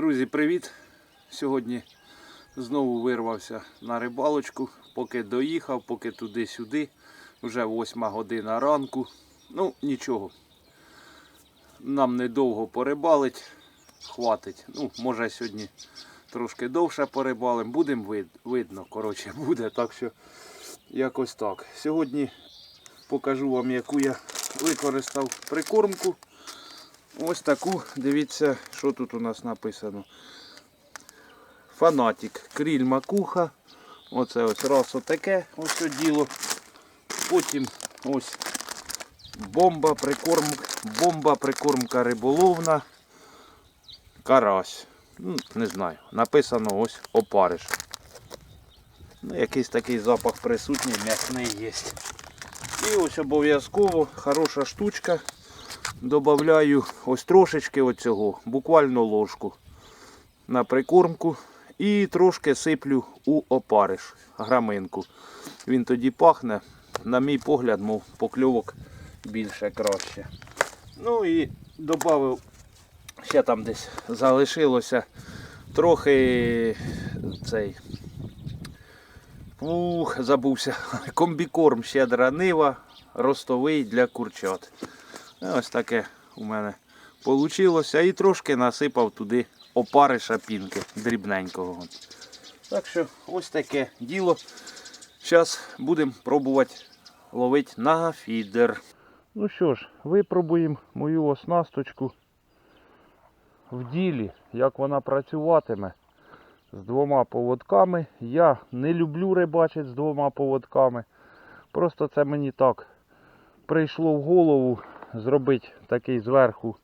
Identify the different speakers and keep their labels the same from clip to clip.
Speaker 1: Друзі, привіт! Сьогодні знову вирвався на рибалочку, поки доїхав, поки туди-сюди. Вже 8 година ранку. Ну, нічого. Нам недовго порибалить. Хватить. Ну, може сьогодні трошки довше порибалим. Будемо вид, видно, коротше, буде. Так що якось так. Сьогодні покажу вам, яку я використав прикормку. Ось таку, дивіться, що тут у нас написано. Фанатик, кріль макуха. Оце ось раз отаке ось діло. Потім ось бомба, прикорм, бомба, прикормка риболовна. Карась. Ну, не знаю. Написано ось опариш. Ну, якийсь такий запах присутній, м'ясний є. І ось обов'язково хороша штучка. Добавляю ось трошечки оцього, буквально ложку на прикормку. І трошки сиплю у опариш, граминку. Він тоді пахне, на мій погляд, мов покльовок більше краще. Ну і додав, ще там десь залишилося трохи цей. Ух, забувся. Комбікорм щедра нива, ростовий для курчат. Ось таке у мене вийшло. І трошки насипав туди опариша пінки дрібненького. Так що ось таке діло. Зараз будемо пробувати ловити на фідер. Ну що ж, випробуємо мою оснасточку в ділі, як вона працюватиме з двома поводками. Я не люблю рибачити з двома поводками. Просто це мені так прийшло в голову зробити такий зверху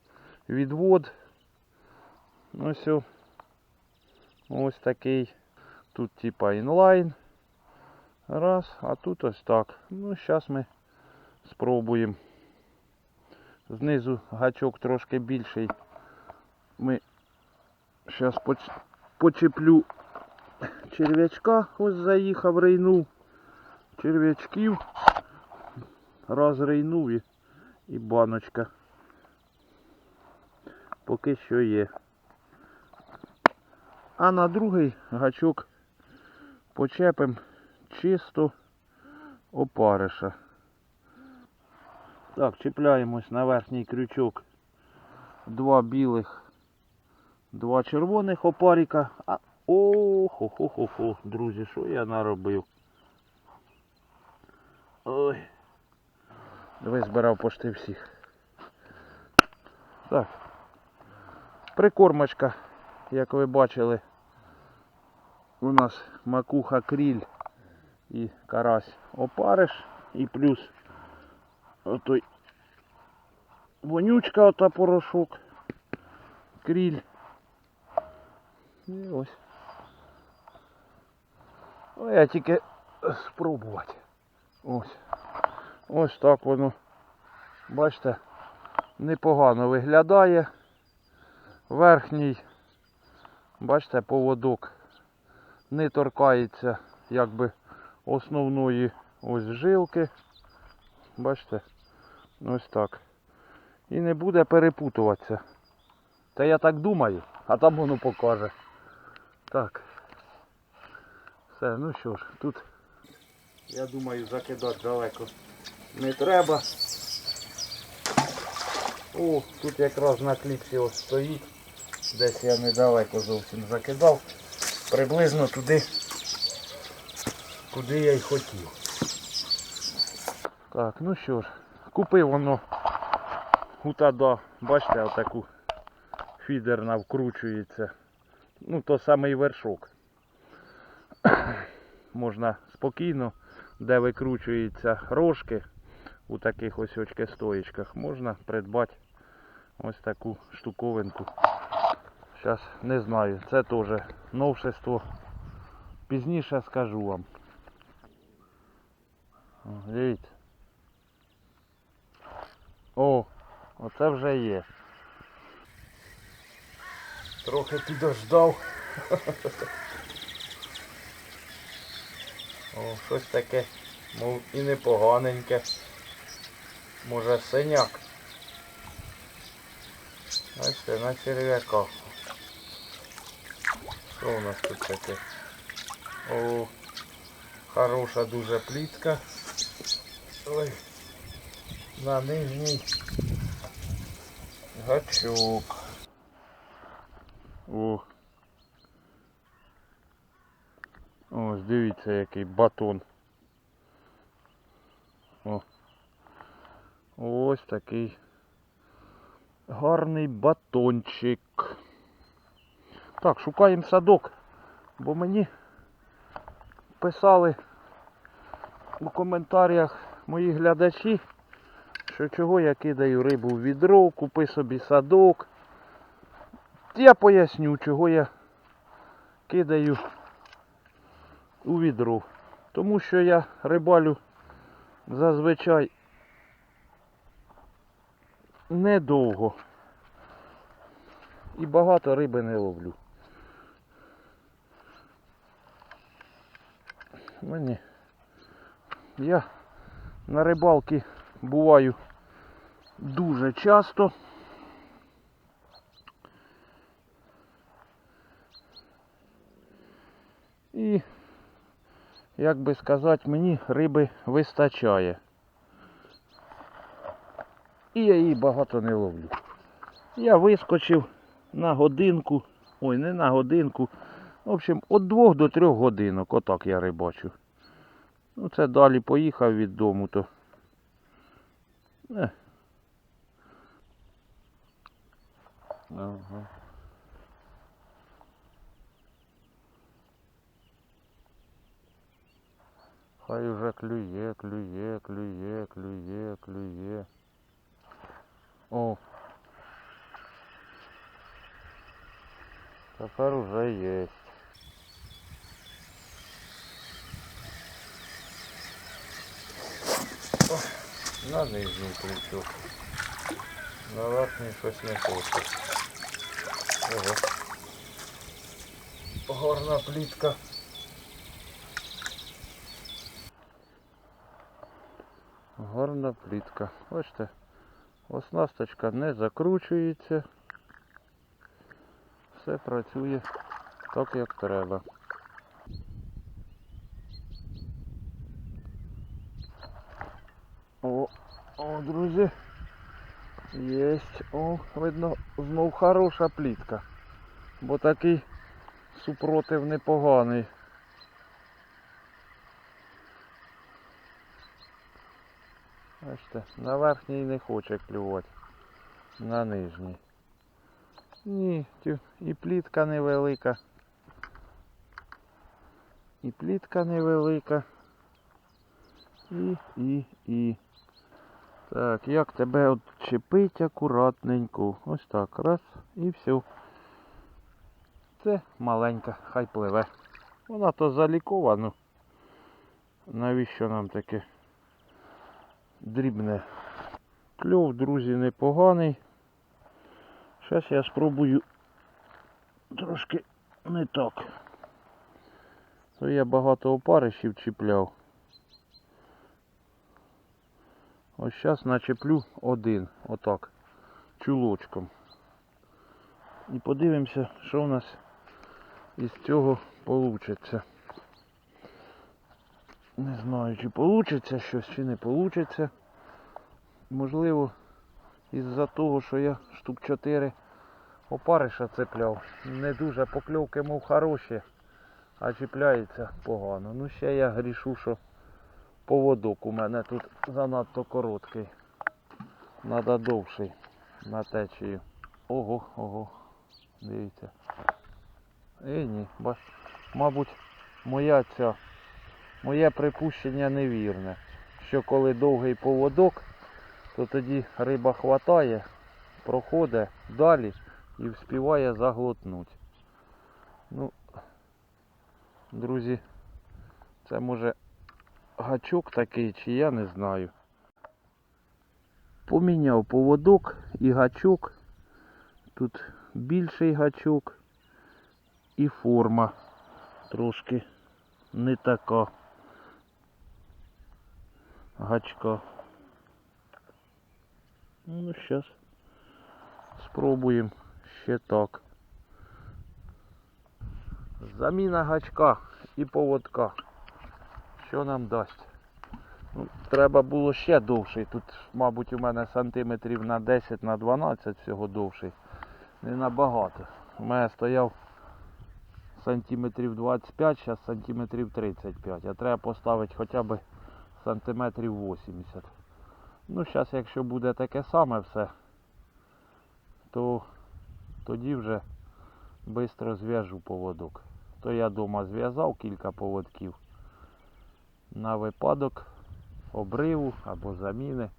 Speaker 1: відвод. Ось ось такий. Тут типа інлайн. Раз, а тут ось так. Ну, зараз ми спробуємо. Знизу гачок трошки більший. Ми зараз почеплю черв'ячка. Ось заїхав, рейнув. Черв'ячків. Раз рейнув і і баночка. Поки що є. А на другий гачок почепимо чисто опариша. Так, чіпляємось на верхній крючок. Два білих, два червоних опаріка. А... О, хо хо хо хо друзі, що я наробив? Ой. Диви, збирав почти всіх. Так. Прикормочка, як ви бачили, у нас макуха кріль і карась опариш. І плюс отой вонючка ота порошок. Кріль. І ось. О, я тільки спробувати. Ось. Ось так воно, бачите, непогано виглядає. Верхній, бачите, поводок не торкається якби основної ось жилки. Бачите? Ось так. І не буде перепутуватися. Та я так думаю, а там воно покаже. Так. Все, ну що ж, тут я думаю закидати далеко не треба. О, тут якраз на кліпсі ось стоїть. Десь я недалеко зовсім закидав. Приблизно туди, куди я й хотів. Так, ну що ж, купив воно гутада, бачите, отаку фідерна вкручується. Ну, то самий вершок. Можна спокійно, де викручуються рожки у таких ось очки стоїчках можна придбати ось таку штуковинку. Зараз не знаю, це теж новшество. Пізніше скажу вам. Дивіться. О, оце вже є. Трохи підождав. О, щось таке, мов і непоганеньке. Може синяк. Це на черв'яках. Що у нас тут таке? О, хороша дуже плітка. Ой. На нижній гачок. О. Ось, дивіться, який батон. О. Ось такий гарний батончик. Так, шукаємо садок, бо мені писали у коментарях мої глядачі, що чого я кидаю рибу в відро, купи собі садок. Я поясню, чого я кидаю у відро. Тому що я рибалю зазвичай недовго. І багато риби не ловлю. Мені. Я на рибалки буваю дуже часто. І, як би сказати, мені риби вистачає. І я її багато не ловлю. Я вискочив на годинку, ой, не на годинку. В общем, від двох до трьох годинок, отак я рибачу. Ну це далі поїхав від дому, то. Ага. Хай уже клює, клює, клює, клює, клює. О. Тепер уже є. На нижній крючок. На верхній щось не хоче. Ого. Гарна плітка. Гарна плітка. Бачите, Оснасточка не закручується. Все працює так, як треба. О, о, друзі. Єсть. О, видно, знов хороша плітка. Бо такий супротив непоганий. Бачите, на верхній не хоче клювати. На нижній. Ні, і плітка невелика. І плітка невелика. І, і, і. Так, як тебе от чепить акуратненько. Ось так. Раз і все. Це маленька, хай пливе. Вона то залікована. Навіщо нам таке дрібне? Кльов, друзі, непоганий. Зараз я спробую трошки не так. То я багато опаришів чіпляв. Ось зараз начеплю один, отак, чулочком. І подивимося, що в нас із цього вийде. Не знаю, чи вийде щось, чи не вийде. Можливо, із-за того, що я штук 4 опариша цепляв. Не дуже покльовки, мов хороші, а чіпляється погано. Ну ще я грішу, що поводок у мене тут занадто короткий. Надо довший на течію. Ого, ого. Дивіться. Е, ні, бач, мабуть, моя ця, моє припущення невірне. Що коли довгий поводок, то тоді риба хватає, проходить далі і вспіває заглотнути. Ну, друзі, це може гачок такий, чи я не знаю. Поміняв поводок і гачок. Тут більший гачок і форма трошки не така гачка. Ну, зараз спробуємо ще так. Заміна гачка і поводка. Що нам дасть? Ну, треба було ще довший. Тут, мабуть, у мене сантиметрів на 10 на 12 всього довший. Не набагато. У мене стояв сантиметрів 25, зараз сантиметрів 35. А треба поставити хоча б сантиметрів 80. Ну, зараз, якщо буде таке саме все, то тоді вже швидко зв'яжу поводок. То я вдома зв'язав кілька поводків на випадок обриву або заміни.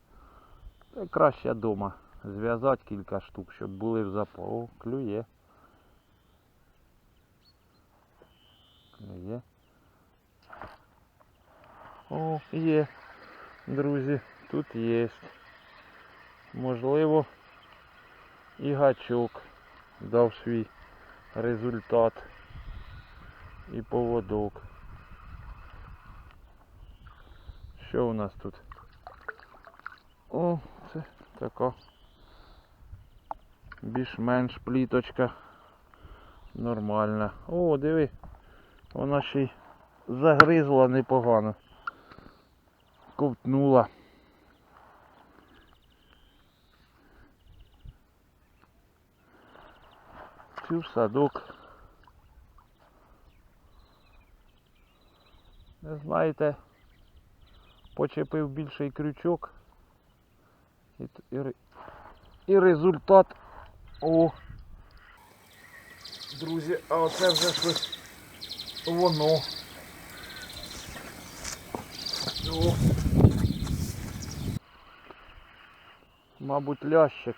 Speaker 1: Й краще вдома зв'язати кілька штук, щоб були в запас. О, клює. Клює. О, є. Друзі, тут є. Можливо, і гачок дав свій результат і поводок. Що у нас тут? О, це така більш-менш пліточка. Нормальна. О, диви, вона ще й загризла непогано. Ковтнула. Цю садок. Не знаєте, почепив більший крючок. І, і, і результат. О! Друзі, а оце вже щось воно. О. Мабуть, лящик.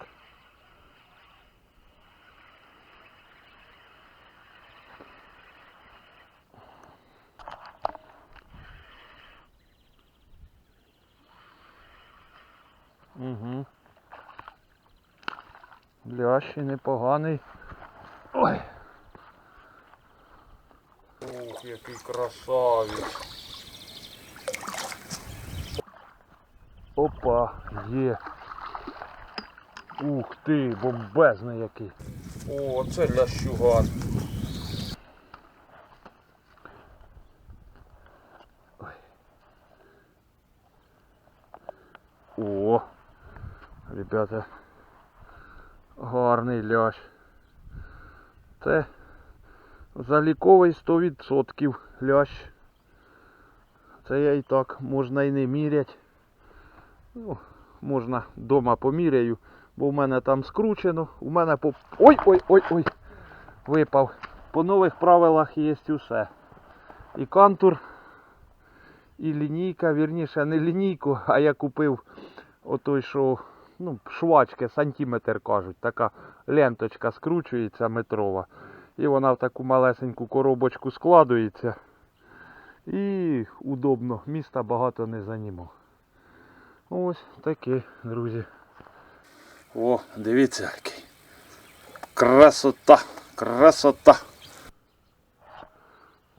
Speaker 1: Угу. Лящий непоганий. Ой. Ух, який красавець. Опа, є. Ух ти, бомбезний який. О, це лящуган. Ой. О, ребята, гарний лящ. Це заліковий 100% лящ. Це я і так можна і не мірять. Ну, можна вдома поміряю, бо в мене там скручено. У мене по. Ой-ой-ой-ой! Випав. По нових правилах є усе. І кантур, і лінійка, вірніше, не лінійку, а я купив отой, що ну, швачки, сантиметр кажуть, така ленточка скручується метрова. І вона в таку малесеньку коробочку складується. І удобно, міста багато не займав. Ось таке, друзі. О, дивіться який. Красота, красота.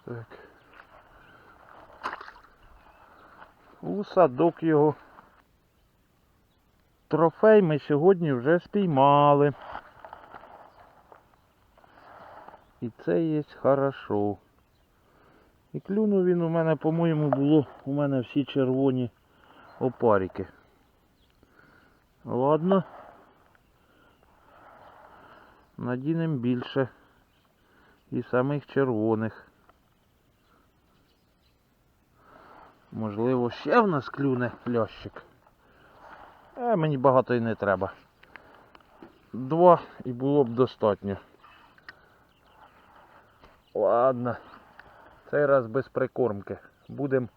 Speaker 1: Так. У садок його. Трофей ми сьогодні вже спіймали. І це є хорошо. І клюнув він у мене, по-моєму, було у мене всі червоні опарики. Ладно. Надінем більше. І самих червоних. Можливо, ще в нас клюне лящик. А мені багато і не треба. Два і було б достатньо. Ладно. Цей раз без прикормки. Будемо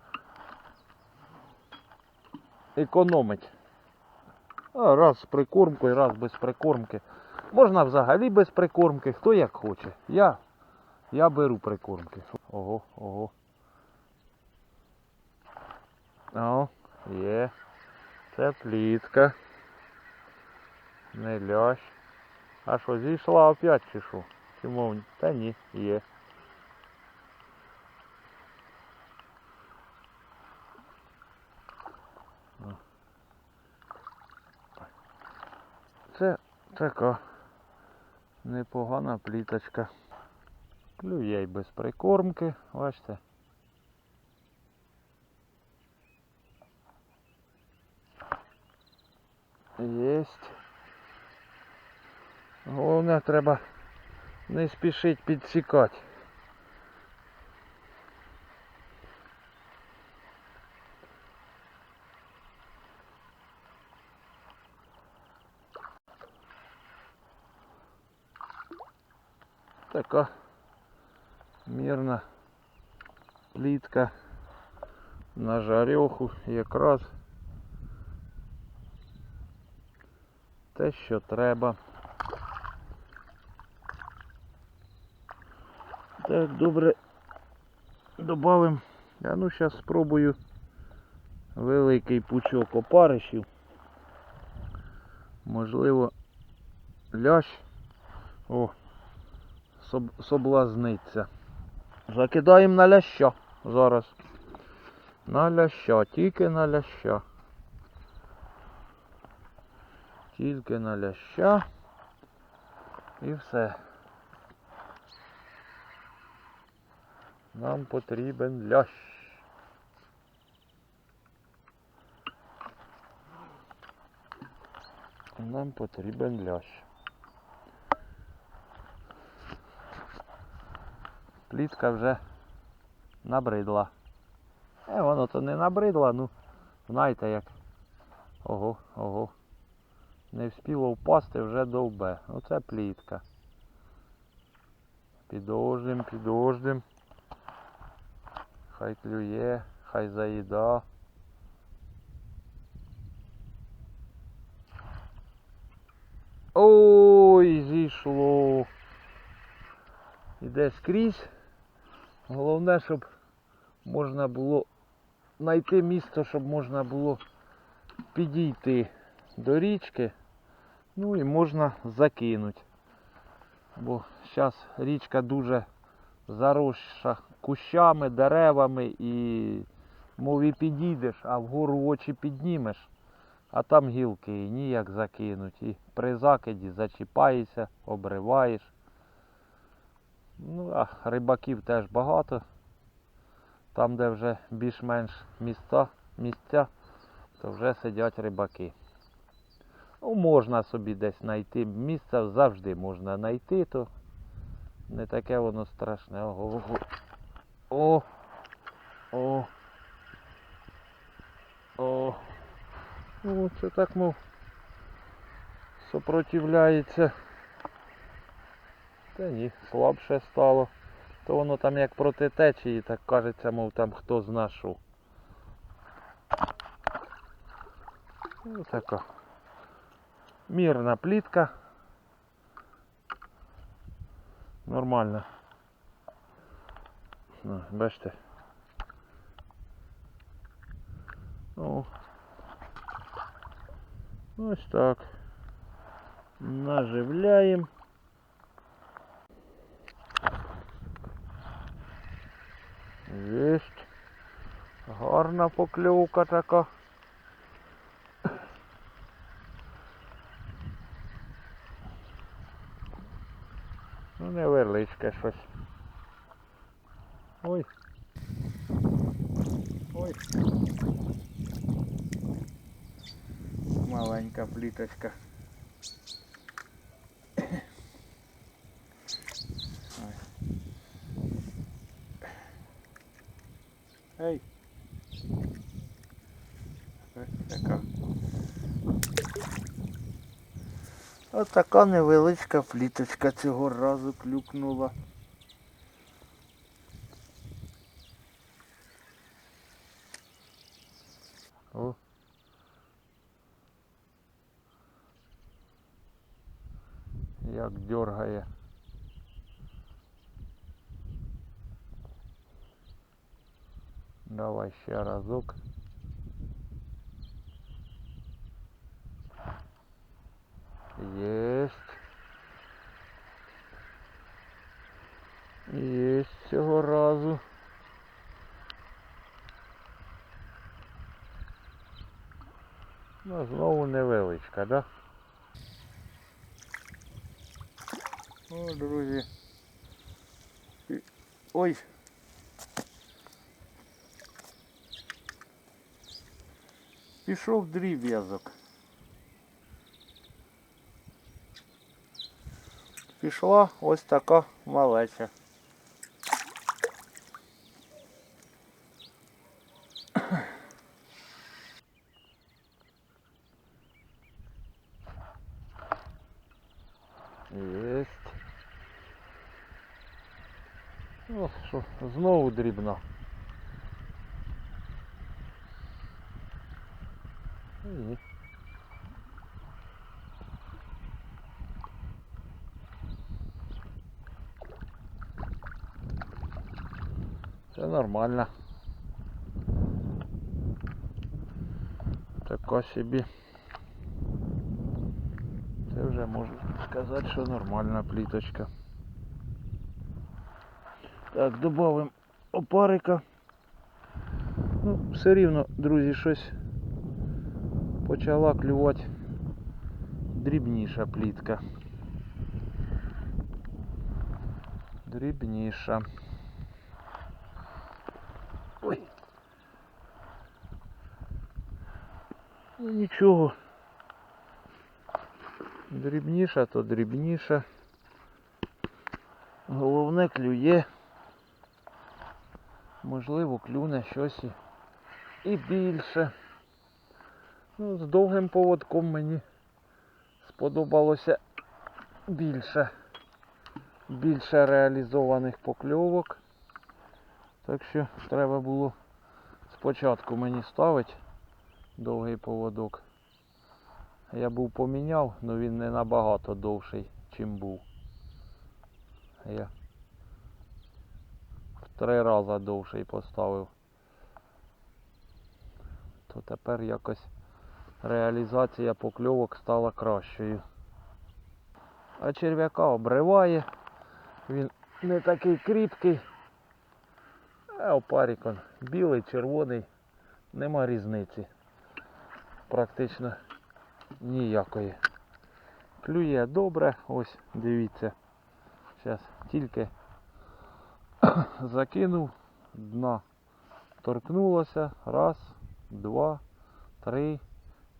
Speaker 1: економити. А, раз з прикормкою, раз без прикормки. Можна взагалі без прикормки, хто як хоче. Я, я беру прикормки. Ого, ого. О, є. Це плітка. Не лящ. А що, зійшла опять чи що? Мов? Та ні, є. Це така непогана пліточка. Клює й без прикормки, бачите. Єсть. Головне треба не спішить підсікати. Така мірна плітка на жарьоху якраз те, що треба. Так, добре. Добавим. Я ну зараз спробую великий пучок опаришів. Можливо, лящ. О, соб, соблазниться. Закидаємо на ляща зараз. На ляща, тільки на ляща. Тільки на ляща. І все. Нам потрібен лящ. Нам потрібен лящ. Плітка вже набридла. Е, воно то не набридло, ну, знаєте як. Ого, ого. Не вспіло впасти, вже довбе. Оце плітка. Підождем, підождем. Хай клює, хай заїда. Ой, зійшло. Іде скрізь. Головне, щоб можна було знайти місце, щоб можна було підійти до річки. Ну і можна закинути. Бо зараз річка дуже заросша кущами, деревами і мов і підійдеш, а вгору очі піднімеш, а там гілки і ніяк закинуть. І при закиді зачіпаєшся, обриваєш. Ну, а рибаків теж багато. Там, де вже більш-менш місця, місця, то вже сидять рибаки. Ну, можна собі десь знайти. Місце завжди можна знайти, то не таке воно страшне. Ого, ого. О! О! О! Ну, це так, мов, сопротивляється. Та ні, слабше стало. То воно там як проти течії, так кажеться, мов там хто зна що. Ну така. Мірна плітка. Нормально. Ну, бачите. О. Ось так. Наживляємо. Єсть. Гарна покльовка така. Ну невеличке щось. Ой. Ой. Маленька пліточка. Ой. Ей. Ось така. Ось така невеличка пліточка цього разу клюкнула. О. Як дергає. Давай ще разок. Єсть. Єсть цього разу. Ну, знову невеличка, да? О, друзі. Ой. Пішов дріб'язок. Пішла ось така малеча. Єсть. О, що, знову дрібна. Це нормально. Така собі. Це вже можна сказати, що нормальна пліточка. Так, додамо опарика. Ну, все рівно, друзі, щось почала клювати дрібніша плітка. Дрібніша. Ну нічого. Дрібніша, то дрібніша. Головне клює. Можливо, клюне щось і, і більше. Ну, з довгим поводком мені сподобалося більше. Більше реалізованих покльовок. Так що треба було спочатку мені ставити довгий поводок. Я був поміняв, але він не набагато довший, чим був. Я в три рази довший поставив. То тепер якось реалізація покльовок стала кращою. А черв'яка обриває. Він не такий кріпкий. А опарик білий, червоний, нема різниці. Практично ніякої. Клює добре, ось дивіться. Зараз тільки закинув, дна торкнулося. Раз, два, три,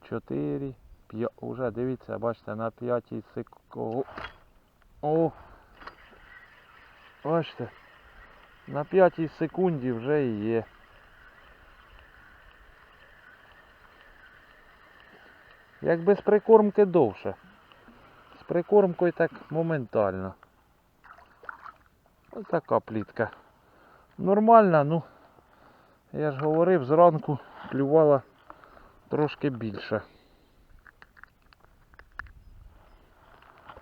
Speaker 1: чотири, п'ять. Уже дивіться, бачите, на п'ятій секунді. О! Бачите, на п'ятій секунді вже є. Як без прикормки довше. З прикормкою так моментально. Ось така плітка. Нормальна, ну я ж говорив, зранку клювала трошки більше.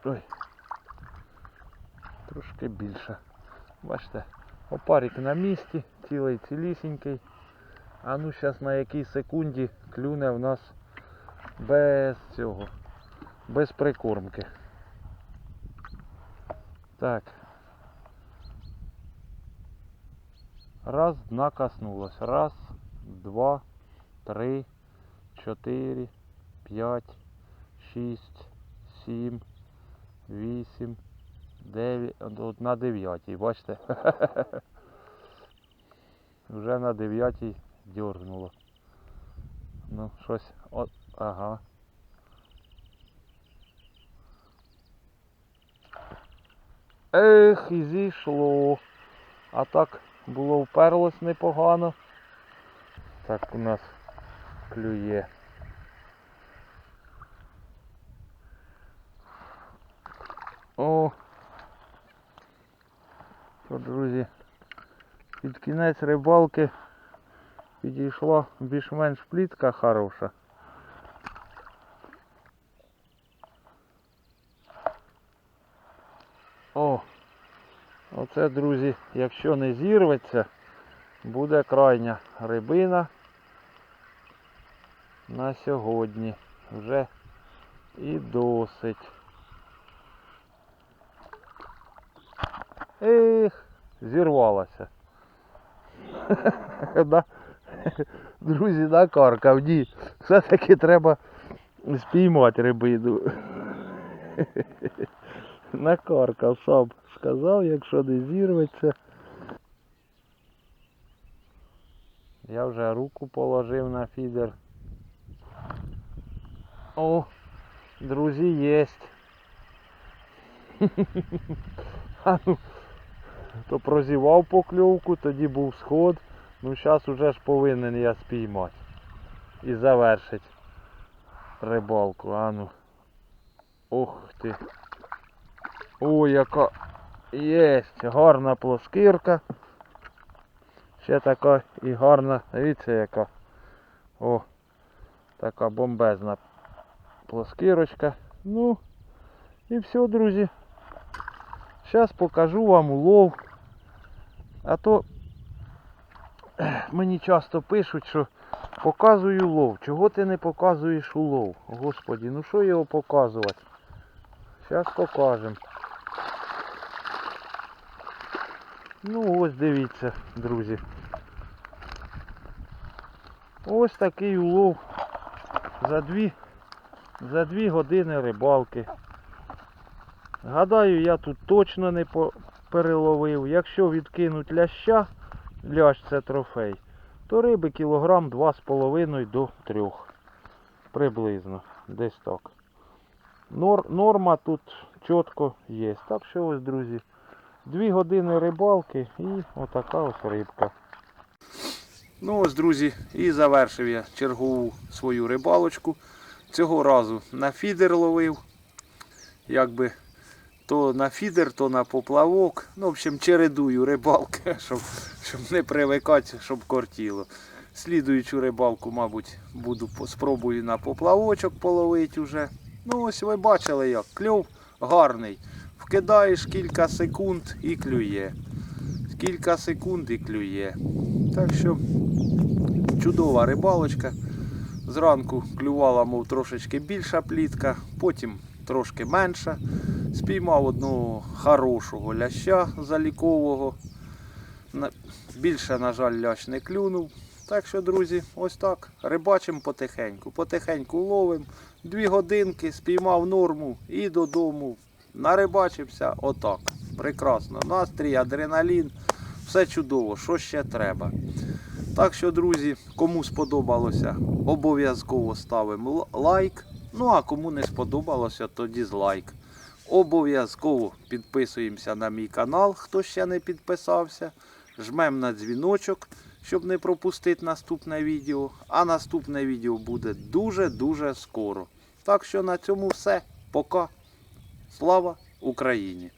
Speaker 1: Ой. Трошки більше. Бачите, опарик на місці, цілий цілісінький. А ну зараз на якій секунді клюне в нас без цього, без прикормки. Так. Раз, дна коснулась. Раз, два, три, чотири, п'ять, шість, сім, вісім, дев'ять. От на дев'ятій, бачите? Вже на дев'ятій дьоргнуло. Ну, щось. От, ага. Ех, і зійшло. А так було вперлось непогано. Так у нас клює. О! Що, друзі, під кінець рибалки підійшла більш-менш плітка хороша. О! Оце, друзі, якщо не зірветься, буде крайня рибина на сьогодні. Вже і досить. Ех, зірвалася. Друзі, накаркав, ні. Все-таки треба спіймати рибину. Накаркав сам сказав, якщо не зірветься. Я вже руку положив на фідер. О, друзі, єсть. А ну, То прозівав покльовку, тоді був сход. Ну зараз уже ж повинен я спіймати. І завершити рибалку. А ну. Ох ти. Ой, яка єсть, гарна плоскирка. Ще така і гарна, дивіться яка. О, така бомбезна плоскирочка. Ну, і все, друзі. Зараз покажу вам улов. А то мені часто пишуть, що показую улов. Чого ти не показуєш улов? Господі, ну що його показувати? Зараз покажемо. Ну ось дивіться, друзі. Ось такий улов за дві, за дві години рибалки. Гадаю, я тут точно не переловив. Якщо відкинуть ляща, лящ це трофей, то риби кілограм 2,5 до 3. Приблизно. Десь так. Нор, норма тут чітко є. Так що ось, друзі, дві години рибалки і отака ось рибка. Ну ось, друзі, і завершив я чергову свою рибалочку. Цього разу на фідер ловив. Якби то на фідер, то на поплавок. Ну, в общем, чередую рибалки, щоб, щоб не привикати, щоб кортіло. Слідуючу рибалку, мабуть, буду спробую на поплавочок половити вже. Ну ось ви бачили як. Кльов гарний. Вкидаєш кілька секунд і клює. Кілька секунд і клює. Так що чудова рибалочка. Зранку клювала, мов трошечки більша плітка, потім трошки менша. Спіймав одного хорошого ляща залікового. Більше, на жаль, лящ не клюнув. Так що, друзі, ось так. Рибачимо потихеньку. Потихеньку ловимо. Дві годинки, спіймав норму і додому. Нарибачився отак. Прекрасно. Настрій, адреналін. Все чудово. Що ще треба? Так що, друзі, кому сподобалося, обов'язково ставимо лайк. Ну а кому не сподобалося, то дізлайк. Обов'язково підписуємося на мій канал, хто ще не підписався. Жмемо на дзвіночок, щоб не пропустити наступне відео. А наступне відео буде дуже-дуже скоро. Так що на цьому все. Пока. Слава Україні!